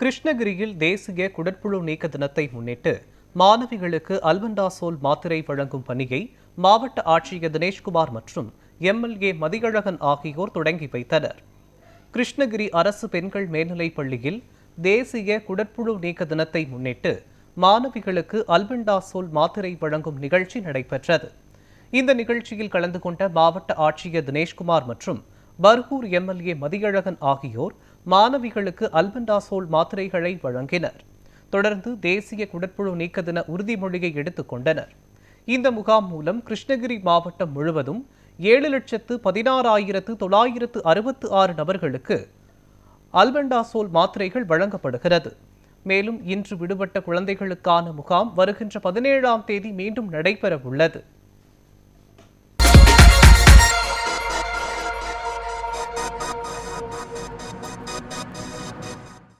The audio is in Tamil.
கிருஷ்ணகிரியில் தேசிய குடற்புழு நீக்க தினத்தை முன்னிட்டு மாணவிகளுக்கு அல்பண்டாசோல் மாத்திரை வழங்கும் பணியை மாவட்ட ஆட்சியர் தினேஷ்குமார் மற்றும் எம்எல்ஏ மதிகழகன் ஆகியோர் தொடங்கி வைத்தனர். கிருஷ்ணகிரி அரசு பெண்கள் மேல்நிலைப் பள்ளியில் தேசிய குடற்புழு நீக்க தினத்தை முன்னிட்டு மாணவிகளுக்கு அல்பண்டாசோல் மாத்திரை வழங்கும் நிகழ்ச்சி நடைபெற்றது. இந்த நிகழ்ச்சியில் கலந்து கொண்ட மாவட்ட ஆட்சியர் தினேஷ்குமார் மற்றும் பர்கூர் எம்எல்ஏ மதியழகன் ஆகியோர் மாணவிகளுக்கு அல்பண்டாசோல் மாத்திரைகளை வழங்கினர். தொடர்ந்து தேசிய குடற்புழு நீக்க தின உறுதிமொழியை எடுத்துக் கொண்டனர். இந்த முகாம் மூலம் கிருஷ்ணகிரி மாவட்டம் முழுவதும் ஏழு லட்சத்து பதினாறாயிரத்து தொள்ளாயிரத்து அறுபத்து ஆறு நபர்களுக்கு அல்பண்டாசோல் மாத்திரைகள் வழங்கப்படுகிறது. மேலும் இன்று விடுபட்ட குழந்தைகளுக்கான முகாம் வருகின்ற பதினேழாம் தேதி மீண்டும் நடைபெற உள்ளது